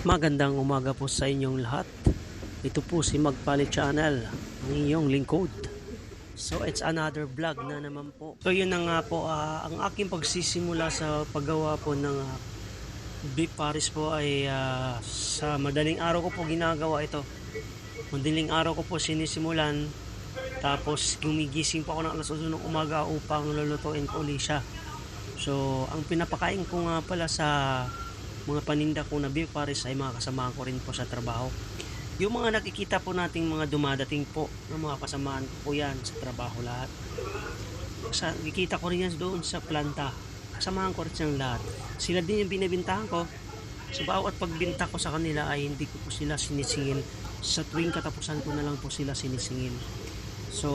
Magandang umaga po sa inyong lahat. Ito po si Magpali Channel, ang inyong lingkod. So it's another vlog na naman po. So yun na nga po, ah, ang aking pagsisimula sa paggawa po ng ah, beef paris po ay ah, sa madaling araw ko po ginagawa ito. Madaling araw ko po sinisimulan tapos gumigising pa ako ng alas 8 ng umaga upang lulutuin ko uli siya. So ang pinapakain ko nga pala sa mga paninda ko na pares ay mga kasamahan ko rin po sa trabaho. Yung mga nakikita po nating mga dumadating po ng mga kasamahan ko po yan sa trabaho lahat. Sa, nakikita ko rin yan doon sa planta. Kasamahan ko rin silang lahat. Sila din yung binibintahan ko. Sa bawat pagbinta ko sa kanila ay hindi ko po sila sinisingil. Sa tuwing katapusan ko na lang po sila sinisingil. So,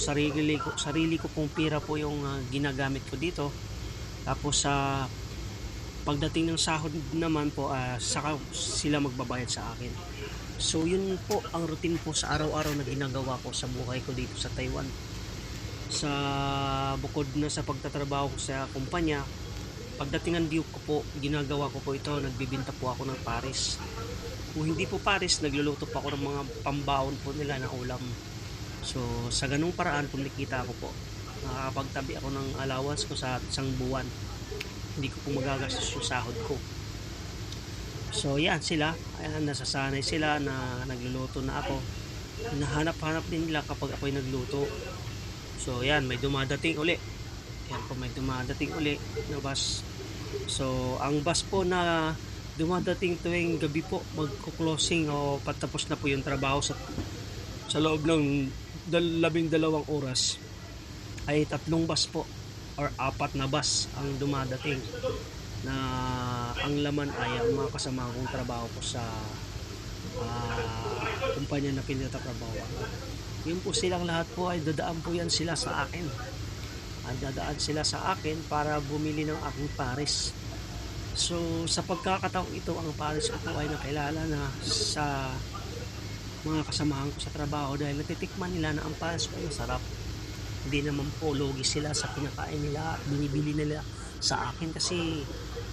sarili ko, sarili ko pong pira po yung ah, ginagamit ko dito. Tapos sa pagdating ng sahod naman po ah, saka sila magbabayad sa akin. So yun po ang routine po sa araw-araw na ginagawa ko sa buhay ko dito sa Taiwan. Sa bukod na sa pagtatrabaho ko sa kumpanya pagdating ng ko po ginagawa ko po ito. Nagbibinta po ako ng pares. Kung hindi po pares nagluluto po ako ng mga pambaon po nila na ulam. So sa ganung paraan kumikita ako po. Nakakapagtabi ako ng allowance ko sa isang buwan hindi ko po magagastos yung sahod ko. So yan sila. Ayan, nasasanay sila na nagluluto na ako. Nahanap-hanap din nila kapag ako'y nagluto. So yan may dumadating uli. Yan po may dumadating uli na bus. So ang bus po na dumadating tuwing gabi po magko-closing o patapos na po yung trabaho sa sa loob ng dal- labing dalawang oras ay tatlong bus po or apat na bus ang dumadating na ang laman ay ang mga kasama kong trabaho ko sa ah, kumpanya na pinatatrabaho ako. Yun po silang lahat po ay dadaan po yan sila sa akin. Ang dadaan sila sa akin para bumili ng aking pares. So sa pagkakataong ito ang pares ko po ay nakilala na sa mga kasamahan ko sa trabaho dahil natitikman nila na ang pares ko ay masarap hindi naman po logi sila sa kinakain nila binibili nila sa akin kasi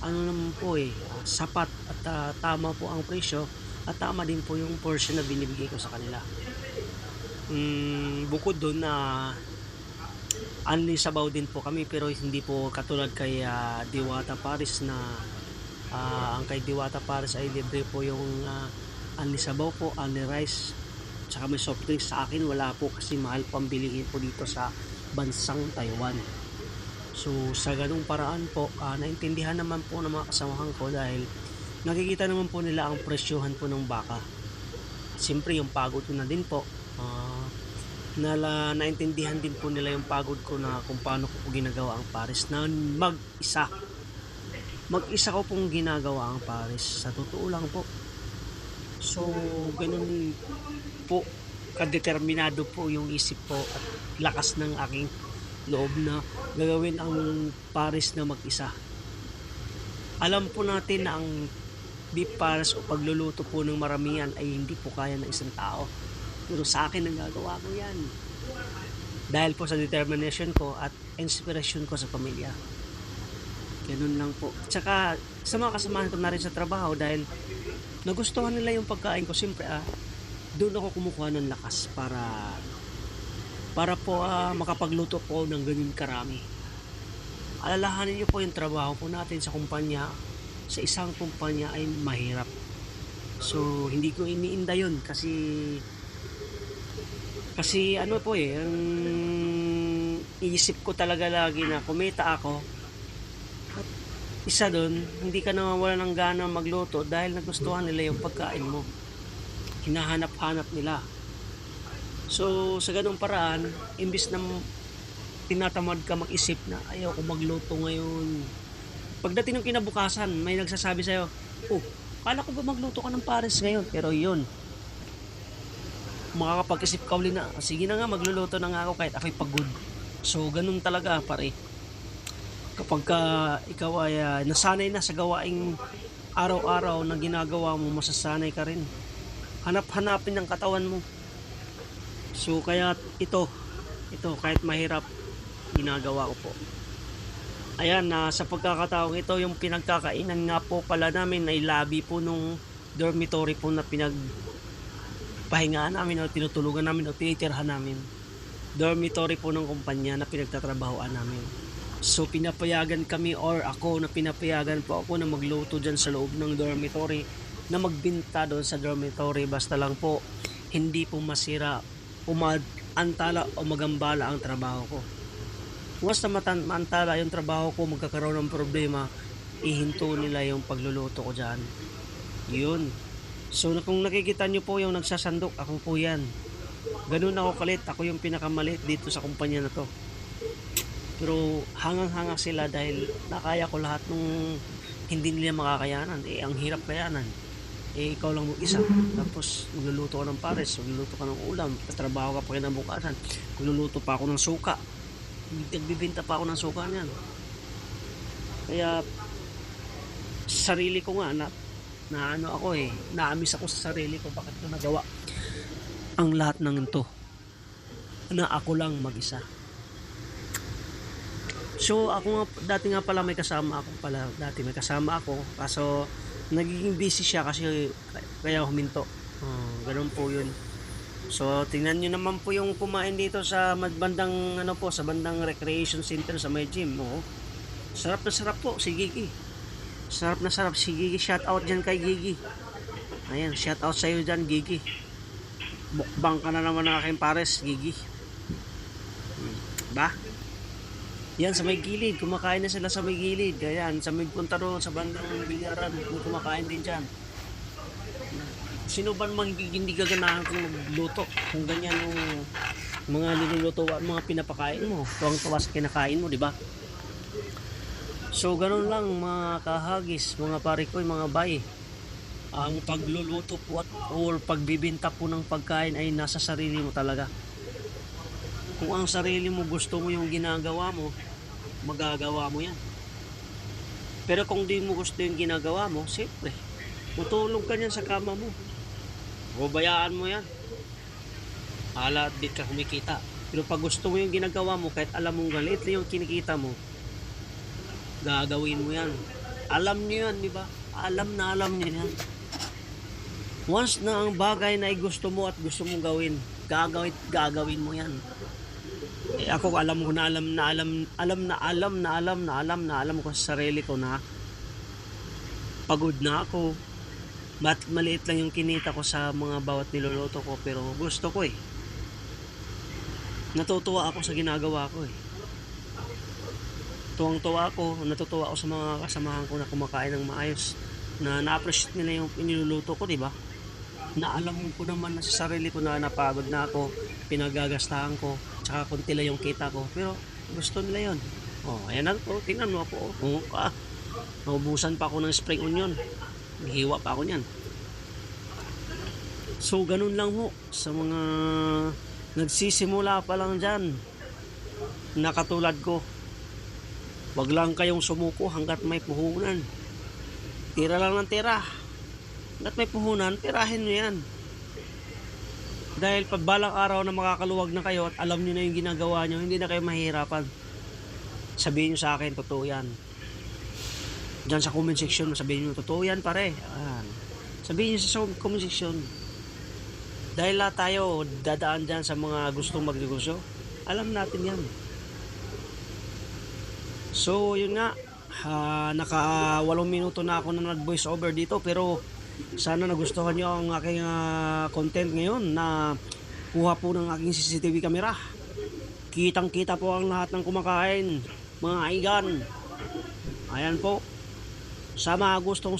ano naman po eh ah, sapat at ah, tama po ang presyo at tama din po yung portion na binibigay ko sa kanila. Mm, bukod doon na only sabaw din po kami pero hindi po katulad kay ah, Diwata Paris na ah, ang kay Diwata Paris ay libre po yung uh, only sabaw po, only rice tsaka may soft drinks sa akin. Wala po kasi mahal pambilihin po dito sa bansang Taiwan. So sa ganung paraan po ah, naintindihan naman po ng mga kasamahan ko dahil nakikita naman po nila ang presyohan po ng baka. Siyempre yung pagod ko na din po. Ah, nala, naintindihan din po nila yung pagod ko na kung paano ko po ginagawa ang pares na mag-isa. Mag-isa ko pong ginagawa ang pares. Sa totoo lang po so ganun po kadeterminado po yung isip po at lakas ng aking loob na gagawin ang pares na mag-isa. Alam po natin na ang beef pares o pagluluto po ng maramihan ay hindi po kaya ng isang tao. Pero sa akin ang gagawa ko yan. Dahil po sa determination ko at inspiration ko sa pamilya. Ganun lang po. Tsaka sa mga kasamahan ko na rin sa trabaho dahil nagustuhan nila yung pagkain ko. Siyempre ah, doon ako kumukuha ng lakas para para po ah, makapagluto po ng ganyan karami. Alalahanin niyo po yung trabaho po natin sa kumpanya. Sa isang kumpanya ay mahirap. So, hindi ko iniinda yun kasi kasi ano po eh, ang isip ko talaga lagi na kumita ako isa doon, hindi ka nawawala ng gana magluto dahil nagustuhan nila yung pagkain mo hinahanap-hanap nila. So, sa ganung paraan, imbis na tinatamad ka mag-isip na ayaw ko magluto ngayon. Pagdating ng kinabukasan, may nagsasabi sa'yo, oh, kala ko ba magluto ka ng pares ngayon? Pero yun, makakapag-isip ka uli na, sige na nga, magluluto na nga ako kahit ako'y pagod. So, ganun talaga, pare. Kapag ka ikaw ay ah, nasanay na sa gawaing araw-araw na ginagawa mo, masasanay ka rin hanap-hanapin ng katawan mo. So kaya ito, ito kahit mahirap ginagawa ko po. Ayan, na sa pagkakataong ito yung pinagkakainan nga po pala namin ay labi po nung dormitory po na pinag pahingaan namin o tinutulugan namin o tinitirhan namin. Dormitory po ng kumpanya na pinagtatrabahoan namin. So pinapayagan kami or ako na pinapayagan po ako na magluto dyan sa loob ng dormitory na magbinta doon sa dormitory basta lang po hindi po masira umantala o magambala ang trabaho ko. Matan- maantala yung trabaho ko magkakaroon ng problema ihinto nila yung pagluluto ko dyan. Yun. So kung nakikita nyo po yung nagsasandok, ako po yan. Ganun ako kalit. Ako yung pinakamalit dito sa kumpanya na to. Pero hangang-hanga sila dahil nakaya ko lahat nung hindi nila makakayanan. Eh, ang hirap kayanan. Eh, ikaw lang mag-isa. Tapos, magluluto ka ng pares, magluluto ka ng ulam, tatrabaho ka pa kinabukasan, magluluto pa ako ng suka. Nagbibinta pa ako ng suka niyan. Kaya, sarili ko nga na, na ano ako eh, naamis ako sa sarili ko bakit ko nagawa ang lahat ng ito na ako lang mag-isa. So ako nga, dati nga pala may kasama ako pala, dati may kasama ako, kaso nagiging busy siya kasi kaya huminto. Uh, ganun po yun. So tingnan nyo naman po yung kumain dito sa bandang ano po, sa bandang recreation center sa may gym. Oh. Sarap na sarap po si Gigi. Sarap na sarap si Gigi. Shout out dyan kay Gigi. Ayan, shout out sa iyo dyan Gigi. Bukbang ka na naman ng aking pares, Gigi. Hmm, Ba? Yan, sa may gilid. Kumakain na sila sa may gilid. Ayan, sa may punta doon sa bandang bilyaran. May kumakain din dyan. Sino ba hindi, hindi gaganahan kung magluto? Kung ganyan yung mga niluluto at mga pinapakain mo. Tuwang-tuwa sa kinakain mo, di ba? So, ganun lang mga kahagis, mga pare ko, mga bay. Ang pagluluto po at or pagbibinta po ng pagkain ay nasa sarili mo talaga. Kung ang sarili mo gusto mo yung ginagawa mo, magagawa mo yan. Pero kung di mo gusto yung ginagawa mo, siyempre, tutulog ka niyan sa kama mo. Babayaan mo yan. Ala, di ka kumikita. Pero pag gusto mo yung ginagawa mo, kahit alam mong galit na yung kinikita mo, gagawin mo yan. Alam niyo yan, di ba? Alam na alam niyo yan. Once na ang bagay na gusto mo at gusto mong gawin, gagawin, gagawin mo yan. Eh, ako alam ko na alam na alam, alam na alam na alam na alam na alam ko sa sarili ko na pagod na ako. Mat maliit lang yung kinita ko sa mga bawat niluluto ko pero gusto ko eh. Natutuwa ako sa ginagawa ko eh tuwang-tuwa ako, natutuwa ako sa mga kasamahan ko na kumakain ng maayos na na-appreciate nila yung iniluluto ko, di ba? Na alam ko naman na sa sarili ko na napagod na ako, pinagagastahan ko, tsaka konti lang yung kita ko. Pero gusto nila yon. Oh, ayan na to, tingnan mo ako. Oh, ka. Naubusan pa ako ng spring onion. Hiwa pa ako niyan. So, ganun lang ho sa mga nagsisimula pa lang dyan na katulad ko Wag lang kayong sumuko hanggat may puhunan. Tira lang ng tira. Hanggat may puhunan, tirahin nyo yan. Dahil pag balang araw na makakaluwag na kayo at alam nyo na yung ginagawa nyo, hindi na kayo mahihirapan. Sabihin nyo sa akin, totoo yan. Diyan sa comment section, sabihin nyo, totoo yan pare. Ayan. Sabihin nyo sa comment section. Dahil lahat tayo dadaan dyan sa mga gustong magnegosyo, alam natin yan. So, yun nga. Uh, naka 8 minuto na ako na nag-voice over dito pero sana nagustuhan nyo ang aking uh, content ngayon na kuha po ng aking CCTV camera. Kitang kita po ang lahat ng kumakain, mga aigan. Ayan po. Sa mga gustong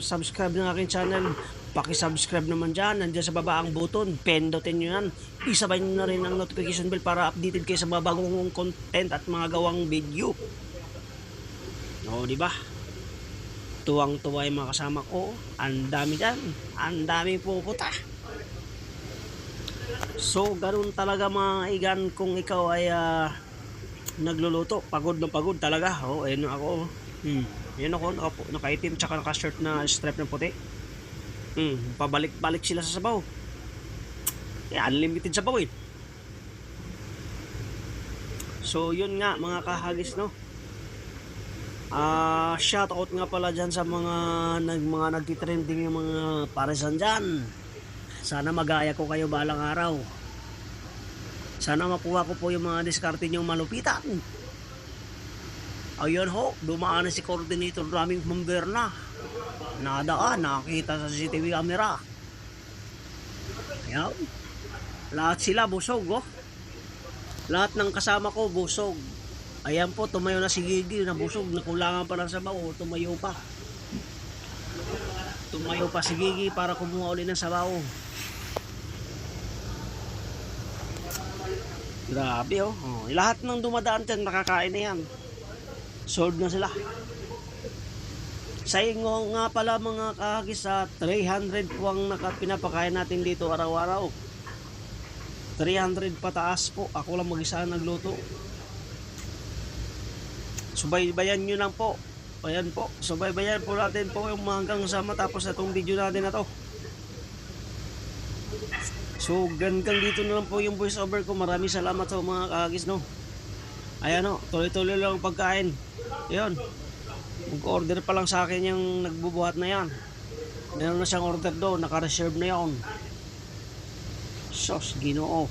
subscribe ng aking channel, paki-subscribe naman dyan. Nandiyan sa baba ang button. Pendutin nyo yan. Isabay nyo na rin ang notification bell para updated kayo sa mga bagong content at mga gawang video. O, di ba? Tuwang-tuwa yung mga kasama ko. Ang dami dyan. Ang dami puputa. So, ganun talaga mga igan kung ikaw ay uh, nagluluto. Pagod na pagod talaga. Oh, ayun ako. Hmm. Yan ako, naka, naka-itim tsaka naka-shirt na stripe ng puti. Hmm. Pabalik-balik sila sa sabaw. Eh, unlimited sabaw eh. So, yun nga mga kahagis, no? Ah, shout out nga pala dyan sa mga nag mga nagtitrending yung mga parisan dyan. Sana magaya ko kayo balang araw. Sana makuha ko po yung mga diskarte nyo malupitan. Ayun ho, dumaan na si coordinator naming Mamberna. Nadaan, nakakita sa CCTV camera. Ayan. Lahat sila busog, oh. Lahat ng kasama ko busog. Ayan po, tumayo na si Gigi na busog. Nakulangan pa ng sabaw, oh, tumayo pa. Tumayo pa si Gigi para kumuha ulit ng sabaw. Grabe oh. oh. Lahat ng dumadaan dyan nakakain na yan. Sold na sila. Sa inyo nga pala mga kahagis sa 300 po ang naka- pinapakain natin dito araw-araw. 300 pataas po. Ako lang mag-isa nagluto. Subaybayan nyo lang po. Ayan po. Subaybayan po natin po yung hanggang sa matapos na itong video natin na to. So, gandang dito na lang po yung voice over ko. Maraming salamat sa mga kahagis, no? Ayan, no? Tuloy-tuloy lang ang pagkain. Ayan. Mag-order pa lang sa akin yung nagbubuhat na yan. Meron na siyang order doon. Naka-reserve na yan. Sos, ginoo.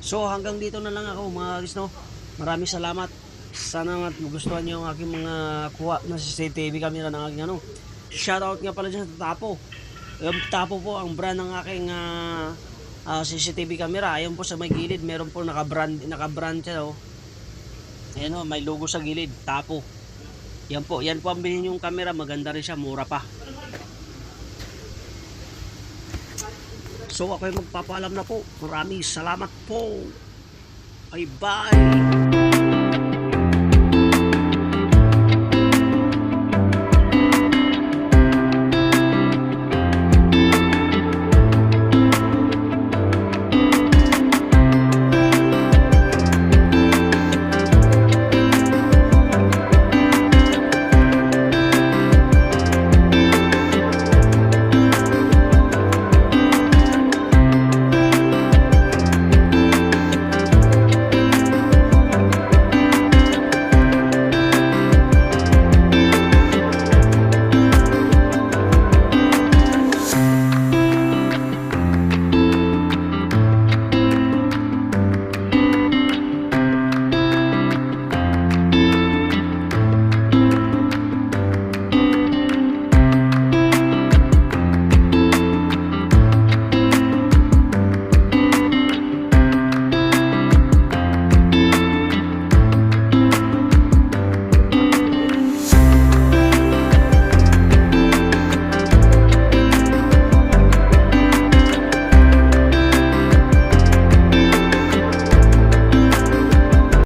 So, hanggang dito na lang ako, mga kahagis, no? Maraming salamat. Sana nga magustuhan niyo ang aking mga kuha na CCTV camera ng aking ano. Shoutout nga pala dyan sa Tapo. Yung Tapo po ang brand ng aking ah, ah, CCTV camera. Ayun po sa may gilid, meron po naka-brand, naka-brand siya oh. Ayan oh, may logo sa gilid, Tapo. Yan po, yan po ang bilhin yung camera, maganda rin siya, mura pa. So ako ay magpapaalam na po. Maraming salamat po. Bye bye.